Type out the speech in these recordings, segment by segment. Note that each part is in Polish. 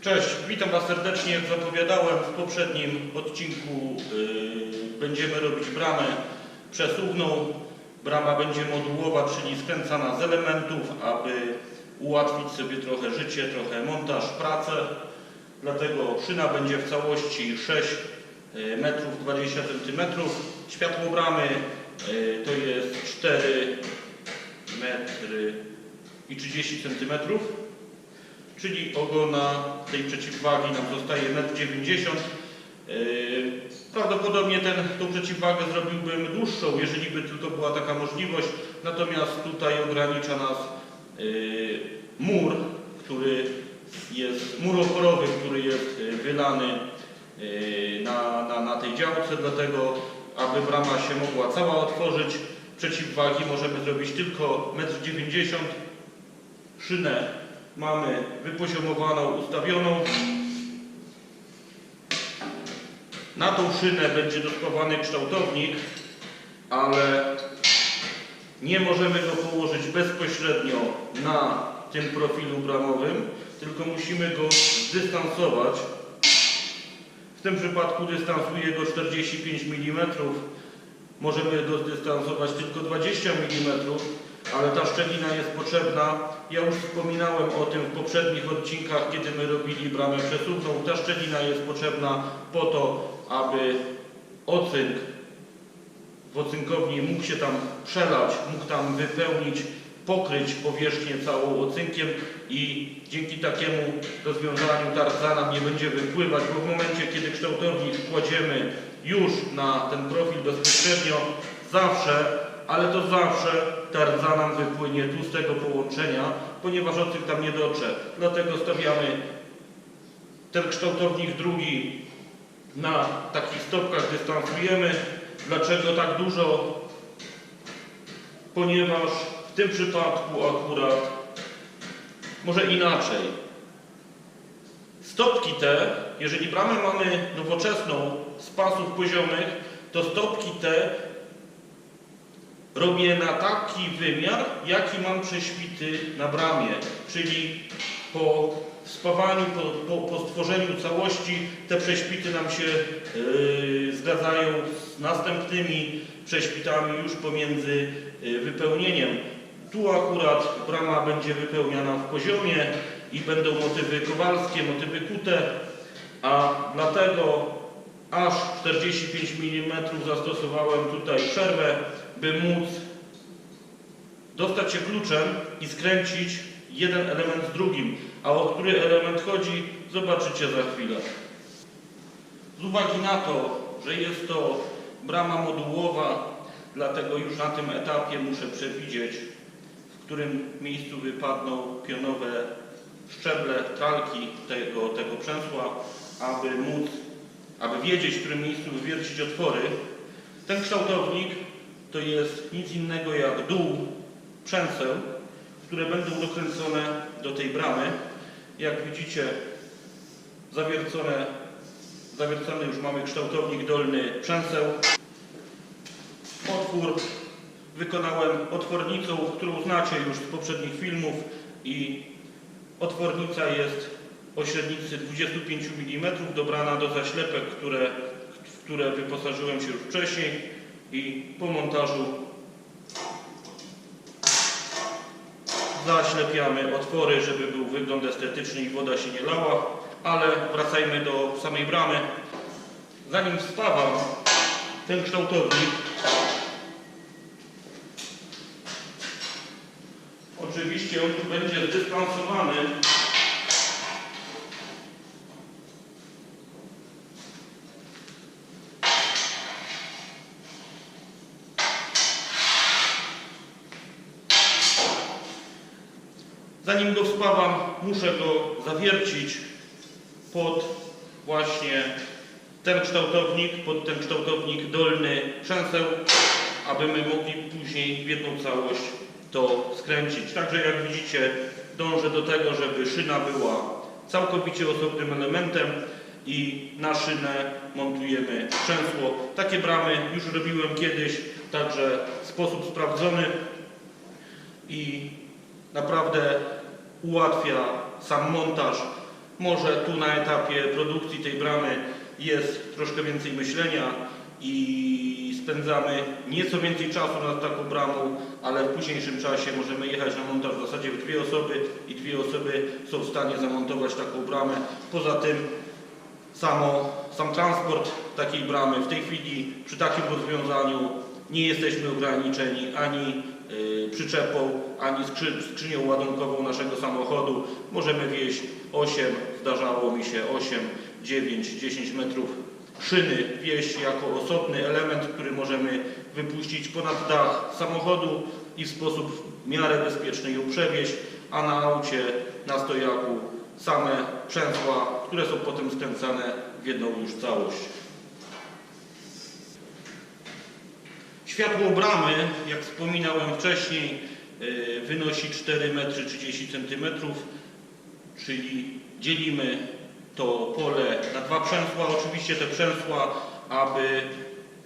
Cześć, witam Was serdecznie. Jak zapowiadałem w poprzednim odcinku, yy, będziemy robić bramę przesuwną. Brama będzie modułowa, czyli skręcana z elementów, aby ułatwić sobie trochę życie, trochę montaż, pracę. Dlatego szyna będzie w całości 6 yy, metrów 20 cm. Światło bramy yy, to jest 4 metry i 30 cm czyli ogona tej przeciwwagi nam zostaje 1,90 m. Yy, Prawdopodobnie ten, tą przeciwwagę zrobiłbym dłuższą, jeżeli by tylko była taka możliwość. Natomiast tutaj ogranicza nas yy, mur, który jest mur oporowy, który jest yy, wylany na, na, na tej działce, dlatego aby brama się mogła cała otworzyć, przeciwwagi możemy zrobić tylko 1,90 m. Szynę mamy wypoziomowaną, ustawioną. Na tą szynę będzie dotkowany kształtownik, ale nie możemy go położyć bezpośrednio na tym profilu bramowym, tylko musimy go zdystansować. W tym przypadku dystansuję go 45 mm. Możemy go zdystansować tylko 20 mm, ale ta szczelina jest potrzebna. Ja już wspominałem o tym w poprzednich odcinkach, kiedy my robili bramę przesuwną. Ta szczelina jest potrzebna po to, aby ocynk w ocynkowni mógł się tam przelać, mógł tam wypełnić, pokryć powierzchnię całą ocynkiem i dzięki takiemu rozwiązaniu tarca nam nie będzie wypływać, bo w momencie, kiedy kształtownik kładziemy już na ten profil bezpośrednio, zawsze, ale to zawsze tarza nam wypłynie tu z tego połączenia, ponieważ ocynk tam nie dotrze. Dlatego stawiamy ten kształtownik drugi na takich stopkach dystansujemy. Dlaczego tak dużo? Ponieważ w tym przypadku akurat, może inaczej, stopki te, jeżeli bramę mamy nowoczesną z pasów poziomych, to stopki te robię na taki wymiar, jaki mam prześwity na bramie, czyli po spawaniu, po, po, po stworzeniu całości te prześwity nam się yy, zgadzają z następnymi prześwitami już pomiędzy yy, wypełnieniem. Tu akurat brama będzie wypełniana w poziomie i będą motywy kowalskie, motywy kute, a dlatego aż 45 mm zastosowałem tutaj przerwę, by móc dostać się kluczem i skręcić jeden element z drugim. A o który element chodzi, zobaczycie za chwilę. Z uwagi na to, że jest to brama modułowa, dlatego już na tym etapie muszę przewidzieć, w którym miejscu wypadną pionowe szczeble, tralki tego, tego przęsła, aby móc, aby wiedzieć, w którym miejscu wywiercić otwory. Ten kształtownik to jest nic innego jak dół przęseł, które będą dokręcone do tej bramy. Jak widzicie, zawiercone, zawiercony już mamy kształtownik dolny przęseł. Otwór wykonałem otwornicą, którą znacie już z poprzednich filmów i otwornica jest o średnicy 25 mm, dobrana do zaślepek, które, w które wyposażyłem się już wcześniej i po montażu zaślepiamy otwory, żeby był wygląd estetyczny i woda się nie lała, ale wracajmy do samej bramy. Zanim spawam ten kształtownik, oczywiście on tu będzie zdystansowany Zanim go spawam, muszę go zawiercić pod właśnie ten kształtownik, pod ten kształtownik dolny przęseł, aby my mogli później w jedną całość to skręcić. Także jak widzicie, dążę do tego, żeby szyna była całkowicie osobnym elementem i na szynę montujemy przęsło. Takie bramy już robiłem kiedyś, także sposób sprawdzony i naprawdę ułatwia sam montaż. Może tu na etapie produkcji tej bramy jest troszkę więcej myślenia i spędzamy nieco więcej czasu nad taką bramą, ale w późniejszym czasie możemy jechać na montaż w zasadzie w dwie osoby i dwie osoby są w stanie zamontować taką bramę. Poza tym samo, sam transport takiej bramy w tej chwili przy takim rozwiązaniu nie jesteśmy ograniczeni ani przyczepą, ani skrzy, skrzynią ładunkową naszego samochodu. Możemy wieść 8, zdarzało mi się 8, 9, 10 metrów szyny wieść jako osobny element, który możemy wypuścić ponad dach samochodu i w sposób w miarę bezpieczny ją przewieźć, a na aucie, na stojaku same przęsła, które są potem skręcane w jedną już całość. Światło bramy, jak wspominałem wcześniej, yy, wynosi 4 metry 30 cm, czyli dzielimy to pole na dwa przęsła. Oczywiście te przęsła, aby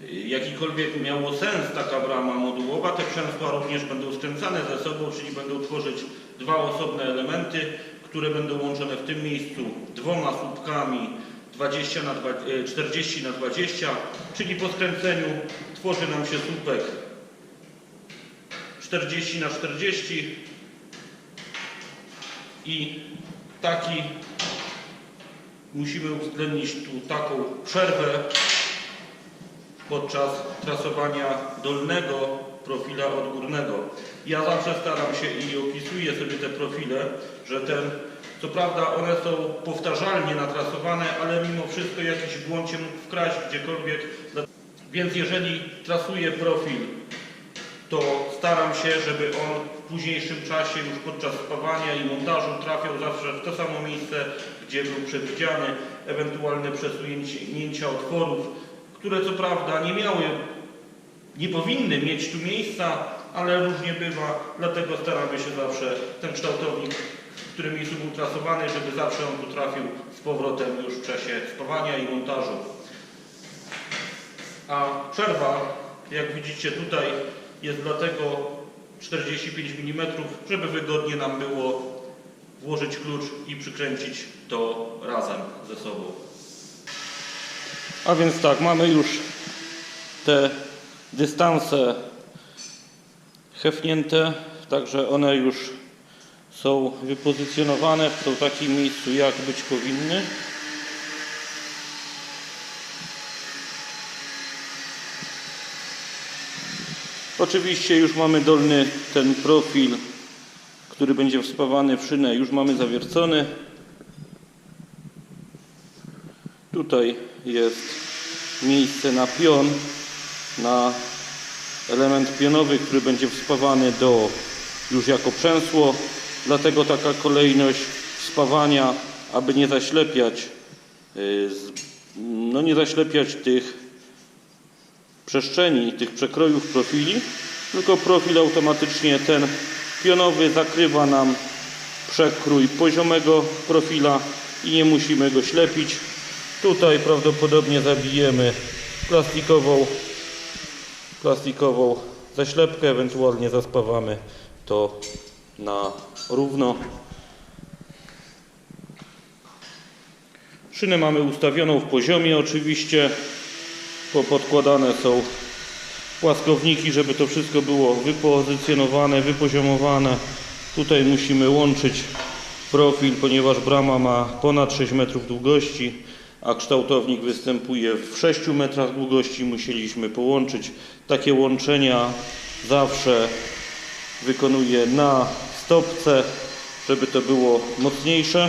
yy, jakikolwiek miało sens taka brama modułowa, te przęsła również będą skręcane ze sobą, czyli będą tworzyć dwa osobne elementy, które będą łączone w tym miejscu dwoma słupkami 20 na 20, e, 40 na 20, czyli po skręceniu tworzy nam się słupek 40 na 40 i taki musimy uwzględnić tu taką przerwę podczas trasowania dolnego profila od górnego. Ja zawsze staram się i opisuję sobie te profile, że ten, co prawda one są powtarzalnie natrasowane, ale mimo wszystko jakiś błąd się mógł wkraść gdziekolwiek. Więc jeżeli trasuję profil, to staram się, żeby on w późniejszym czasie, już podczas spawania i montażu trafiał zawsze w to samo miejsce, gdzie był przewidziany, ewentualne przesunięcia otworów, które co prawda nie miały, nie powinny mieć tu miejsca, ale różnie bywa, dlatego staramy się zawsze ten kształtownik, którym miejscu był trasowany, żeby zawsze on tu trafił z powrotem już w czasie spawania i montażu. A przerwa, jak widzicie tutaj, jest dlatego 45 mm, żeby wygodnie nam było włożyć klucz i przykręcić to razem ze sobą. A więc tak, mamy już te dystanse hefnięte, także one już są wypozycjonowane w takim miejscu, jak być powinny. Oczywiście już mamy dolny ten profil, który będzie wspawany w szynę, już mamy zawiercony. Tutaj jest miejsce na pion, na element pionowy, który będzie wspawany do już jako przęsło. Dlatego taka kolejność wspawania, aby nie zaślepiać, y, no nie zaślepiać tych przestrzeni, tych przekrojów profili, tylko profil automatycznie ten pionowy zakrywa nam przekrój poziomego profila i nie musimy go ślepić. Tutaj prawdopodobnie zabijemy plastikową, plastikową zaślepkę, ewentualnie zaspawamy to na równo. Szynę mamy ustawioną w poziomie oczywiście. Podkładane są płaskowniki, żeby to wszystko było wypozycjonowane, wypoziomowane. Tutaj musimy łączyć profil, ponieważ brama ma ponad 6 metrów długości, a kształtownik występuje w 6 metrach długości. Musieliśmy połączyć. Takie łączenia zawsze wykonuję na stopce, żeby to było mocniejsze.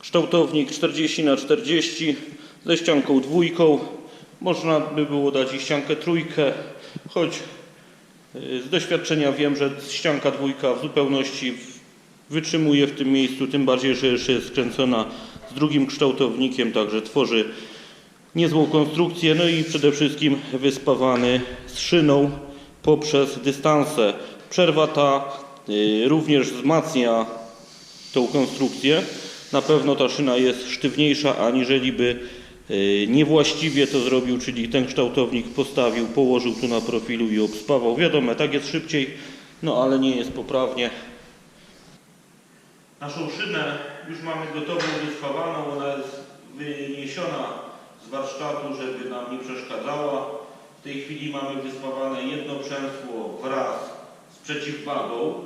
Kształtownik 40 na 40 ze ścianką dwójką. Można by było dać i ściankę trójkę, choć y, z doświadczenia wiem, że ścianka dwójka w zupełności wytrzymuje w tym miejscu, tym bardziej, że jeszcze jest skręcona z drugim kształtownikiem, także tworzy niezłą konstrukcję, no i przede wszystkim wyspawany z szyną poprzez dystanse. Przerwa ta y, również wzmacnia tą konstrukcję. Na pewno ta szyna jest sztywniejsza, aniżeli by y, niewłaściwie to zrobił, czyli ten kształtownik postawił, położył tu na profilu i obspawał. Wiadomo, tak jest szybciej, no ale nie jest poprawnie. Naszą szynę już mamy gotową, wyspawaną, ona jest wyniesiona z warsztatu, żeby nam nie przeszkadzała. W tej chwili mamy wyspawane jedno przęsło wraz z przeciwwagą.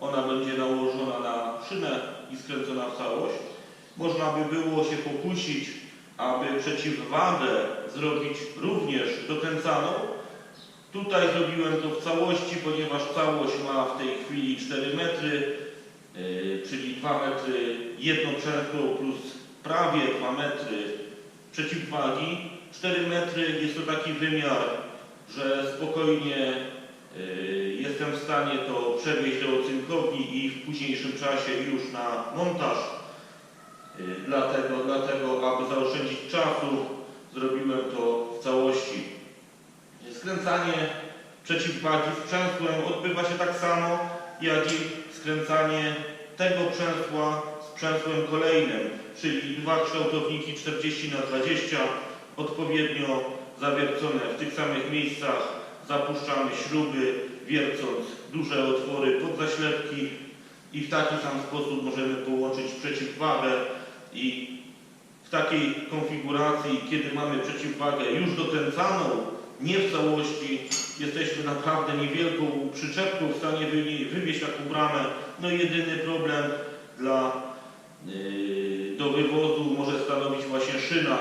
Ona będzie nałożona na szynę i skręcona w całość. Można by było się pokusić, aby przeciwwagę zrobić również dokręcaną. Tutaj zrobiłem to w całości, ponieważ całość ma w tej chwili 4 metry, yy, czyli 2 metry jedno przęsło plus prawie 2 metry przeciwwagi. 4 metry jest to taki wymiar, że spokojnie yy, jestem w stanie to przewieźć do ocynkowni i w późniejszym czasie już na montaż. Yy, Dlatego, dlatego, aby zaoszczędzić czasu, zrobiłem to w całości. Skręcanie przeciwwagi z przęsłem odbywa się tak samo, jak i skręcanie tego przęsła z przęsłem kolejnym, czyli dwa kształtowniki 40 na 20 odpowiednio zawiercone w tych samych miejscach. Zapuszczamy śruby, wiercąc duże otwory pod zaślepki i w taki sam sposób możemy połączyć przeciwwagę i w takiej konfiguracji, kiedy mamy przeciwwagę już dokręcaną, nie w całości, jesteśmy naprawdę niewielką przyczepką w stanie wy- wywieźć taką bramę. No jedyny problem dla, do wywozu może stanowić właśnie szyna,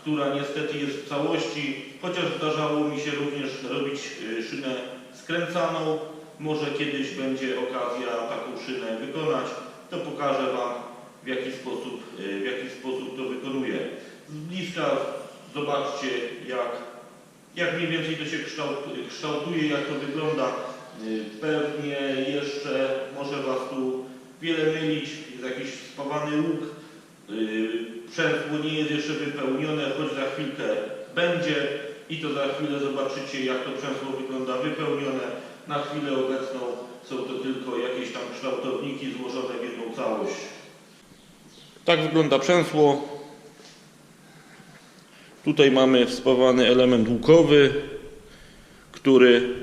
która niestety jest w całości, chociaż zdarzało mi się również robić yy, szynę skręcaną. Może kiedyś będzie okazja taką szynę wykonać, to pokażę Wam w jaki sposób, yy, w jaki sposób to wykonuję. Z bliska zobaczcie jak jak mniej więcej to się kształt- kształtuje, jak to wygląda. Pewnie jeszcze może Was tu wiele mylić, jakiś spawany łuk, y, przęsło nie jest jeszcze wypełnione, choć za chwilkę będzie i to za chwilę zobaczycie, jak to przęsło wygląda wypełnione. Na chwilę obecną są to tylko jakieś tam kształtowniki złożone w jedną całość. Tak wygląda przęsło. Tutaj mamy wspomniany element łukowy, który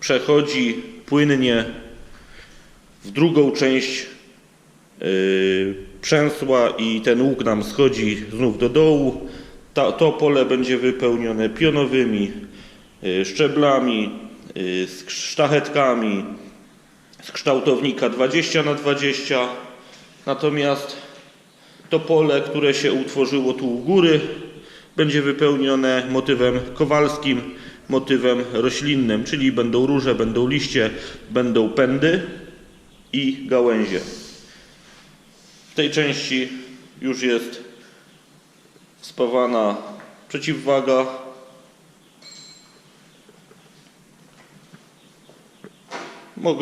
przechodzi płynnie w drugą część przęsła i ten łuk nam schodzi znów do dołu. Ta, to pole będzie wypełnione pionowymi yy, szczeblami, z sztachetkami z kształtownika 20 na 20 Natomiast to pole, które się utworzyło tu u góry, będzie wypełnione motywem kowalskim, motywem roślinnym, czyli będą róże, będą liście, będą pędy i gałęzie. Tej części już jest spawana przeciwwaga.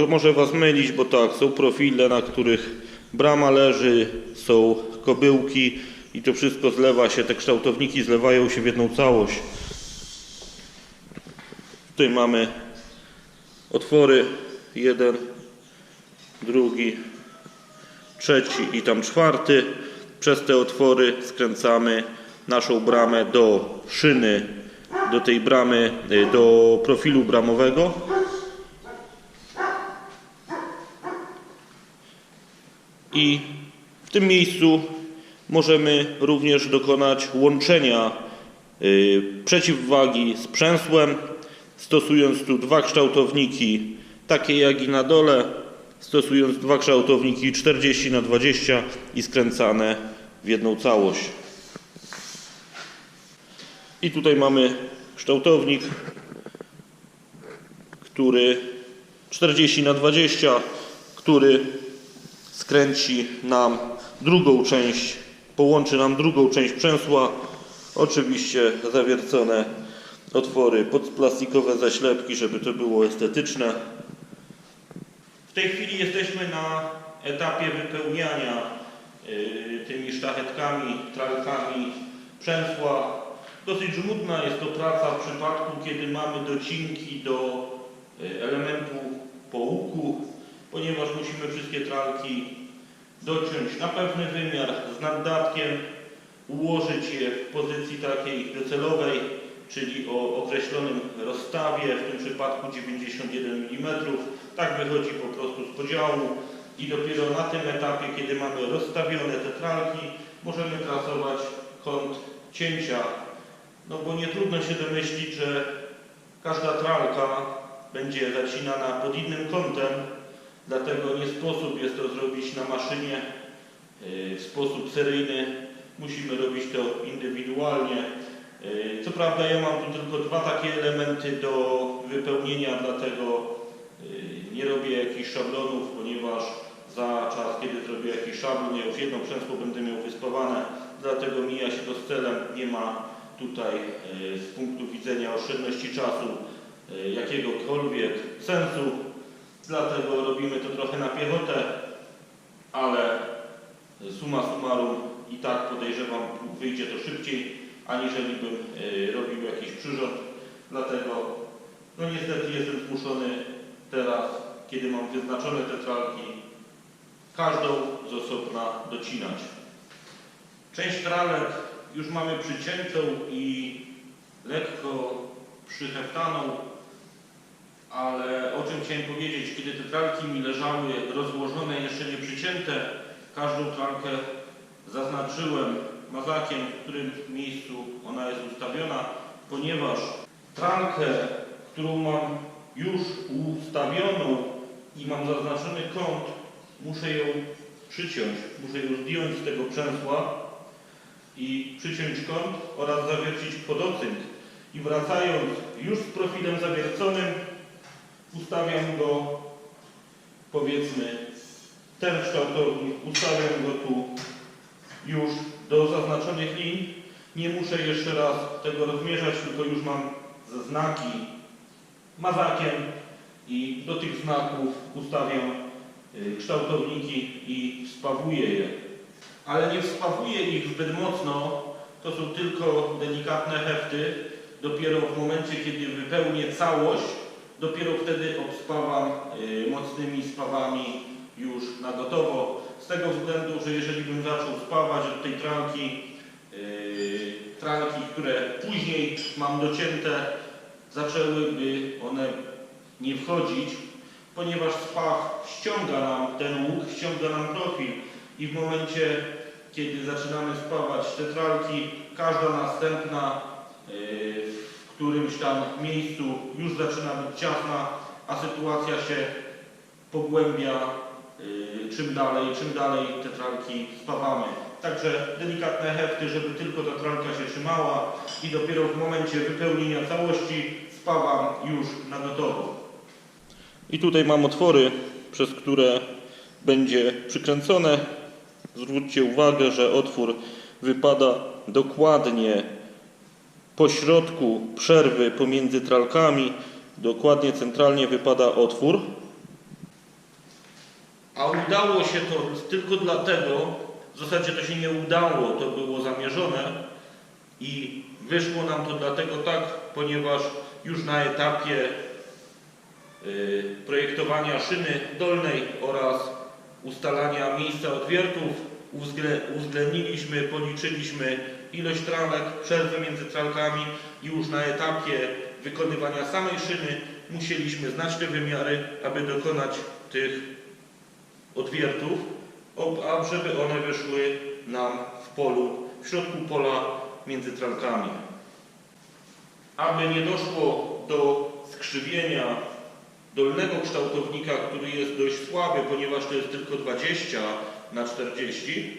Może Was mylić, bo tak, są profile, na których brama leży, są kobyłki i to wszystko zlewa się, te kształtowniki zlewają się w jedną całość. Tutaj mamy otwory, jeden, drugi, trzeci i tam czwarty. Przez te otwory skręcamy naszą bramę do szyny, do tej bramy, y, do profilu bramowego. I w tym miejscu możemy również dokonać łączenia y, przeciwwagi z przęsłem, stosując tu dwa kształtowniki, takie jak i na dole, stosując dwa kształtowniki 40 na 20 i skręcane w jedną całość. I tutaj mamy kształtownik, który 40 na 20, który skręci nam drugą część, połączy nam drugą część przęsła. Oczywiście zawiercone otwory pod plastikowe zaślepki, żeby to było estetyczne. W tej chwili jesteśmy na etapie wypełniania y, tymi sztachetkami, tralkami przęsła. Dosyć żmudna jest to praca w przypadku, kiedy mamy docinki do y, elementu po łuku, ponieważ musimy wszystkie tralki dociąć na pewny wymiar z naddatkiem, ułożyć je w pozycji takiej docelowej, czyli o określonym rozstawie, w tym przypadku 91 mm, Tak wychodzi po prostu z podziału i dopiero na tym etapie, kiedy mamy rozstawione te tralki, możemy trasować kąt cięcia. No bo nie trudno się domyślić, że każda tralka będzie zacinana pod innym kątem, dlatego nie sposób jest to zrobić na maszynie yy, w sposób seryjny. Musimy robić to indywidualnie. Yy, Co prawda ja mam tu tylko dwa takie elementy do wypełnienia, dlatego nie robię jakichś szablonów, ponieważ za czas, kiedy zrobię jakiś szablon, ja już jedno przęsło będę miał wyspawane, dlatego mija się to z celem. Nie ma tutaj yy, z punktu widzenia oszczędności czasu yy, jakiegokolwiek sensu, dlatego robimy to trochę na piechotę, ale summa summarum i tak podejrzewam wyjdzie to szybciej, aniżeli bym robił jakiś przyrząd, dlatego no niestety jestem zmuszony teraz, kiedy mam wyznaczone te tralki, każdą z osobna docinać. Część tralek już mamy przyciętą i lekko przyheftaną, ale o czym chciałem powiedzieć, kiedy te tralki mi leżały rozłożone, jeszcze nie przycięte, każdą tralkę zaznaczyłem mazakiem, w którym miejscu ona jest ustawiona, ponieważ tralkę, którą mam już ustawioną i mam zaznaczony kąt, muszę ją przyciąć, muszę ją zdjąć z tego przęsła i przyciąć kąt oraz zawiercić podocynk. I wracając już z profilem zawierconym, ustawiam go, powiedzmy, ten kształtownik, ustawiam go tu już do zaznaczonych linii. Nie muszę jeszcze raz tego rozmierzać, tylko już mam znaki mazakiem i do tych znaków ustawiam y, kształtowniki i spawuję je. Ale nie spawuję ich zbyt mocno, to są tylko delikatne hefty. Dopiero w momencie, kiedy wypełnię całość, dopiero wtedy obspawam y, mocnymi spawami już na gotowo. Z tego względu, że jeżeli bym zaczął spawać od tej tralki, yy, tralki, które później mam docięte, zaczęłyby one nie wchodzić, ponieważ spaw ściąga nam ten łuk, ściąga nam profil i w momencie, kiedy zaczynamy spawać te tralki, każda następna yy, w którymś tam miejscu już zaczyna być ciasna, a sytuacja się pogłębia yy, czym dalej, czym dalej te tralki spawamy. Także delikatne hefty, żeby tylko ta tralka się trzymała i dopiero w momencie wypełnienia całości spawam już na gotowo. I tutaj mam otwory, przez które będzie przykręcone. Zwróćcie uwagę, że otwór wypada dokładnie po środku przerwy pomiędzy tralkami. Dokładnie centralnie wypada otwór. A udało się to tylko dlatego, w zasadzie to się nie udało, to było zamierzone i wyszło nam to dlatego tak, ponieważ już na etapie y, projektowania szyny dolnej oraz ustalania miejsca odwiertów uwzglę- uwzględniliśmy, policzyliśmy ilość tralek, przerwy między tralkami i już na etapie wykonywania samej szyny musieliśmy znać te wymiary, aby dokonać tych odwiertów, ob- a żeby one wyszły nam w polu, w środku pola między tralkami. Aby nie doszło do skrzywienia dolnego kształtownika, który jest dość słaby, ponieważ to jest tylko 20 na 40,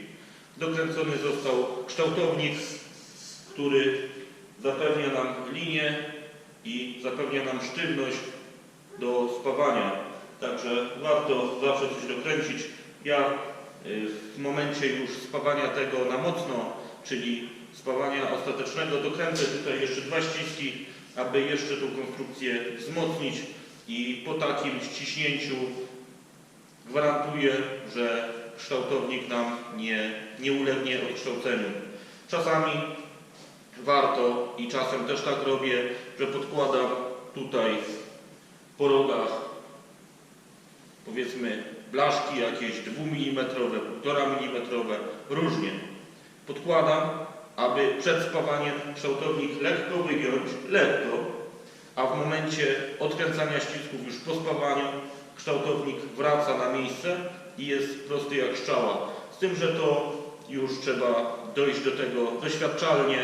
dokręcony został kształtownik, który zapewnia nam linię i zapewnia nam sztywność do spawania. Także warto zawsze coś dokręcić. Ja y, w momencie już spawania tego na mocno, czyli spawania ostatecznego, dokręcę tutaj jeszcze dwa ściski, aby jeszcze tą konstrukcję wzmocnić i po takim ściśnięciu gwarantuję, że kształtownik nam nie, nie ulegnie odkształceniu. Czasami warto i czasem też tak robię, że podkładam tutaj po rogach powiedzmy blaszki jakieś 2 mm, 1,5 mm, różnie. Podkładam, aby przed spawaniem kształtownik lekko wygiąć, lekko, a w momencie odkręcania ścisków już po spawaniu kształtownik wraca na miejsce i jest prosty jak strzała. Z tym, że to już trzeba dojść do tego doświadczalnie,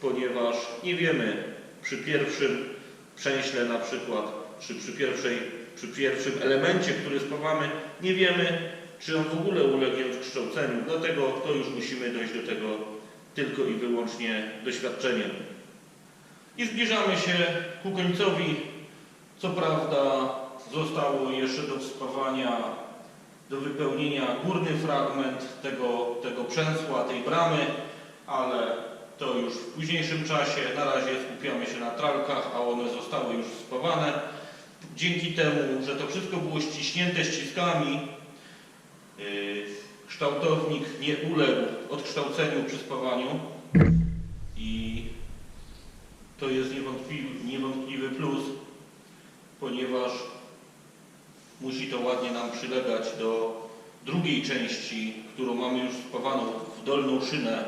ponieważ nie wiemy przy pierwszym przęśle na przykład, czy przy, pierwszej, przy pierwszym elemencie, który spawamy, nie wiemy, czy on w ogóle ulegnie odkształceniu. Dlatego to już musimy dojść do tego tylko i wyłącznie doświadczeniem. I zbliżamy się ku końcowi. Co prawda zostało jeszcze do wspawania, do wypełnienia górny fragment tego, tego przęsła, tej bramy, ale to już w późniejszym czasie. Na razie skupiamy się na tralkach, a one zostały już spawane. Dzięki temu, że to wszystko było ściśnięte ściskami, yy, kształtownik nie uległ odkształceniu przy spawaniu i to jest niewątpliwy, niewątpliwy plus, ponieważ musi to ładnie nam przylegać do drugiej części, którą mamy już spawaną w dolną szynę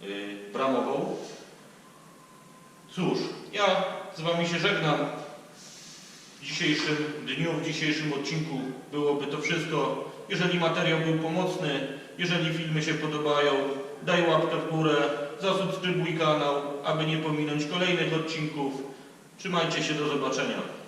yy, bramową. Cóż, ja z Wami się żegnam. W dzisiejszym dniu, w dzisiejszym odcinku byłoby to wszystko. Jeżeli materiał był pomocny, jeżeli filmy się podobają, daj łapkę w górę, zasubskrybuj kanał, aby nie pominąć kolejnych odcinków. Trzymajcie się, do zobaczenia.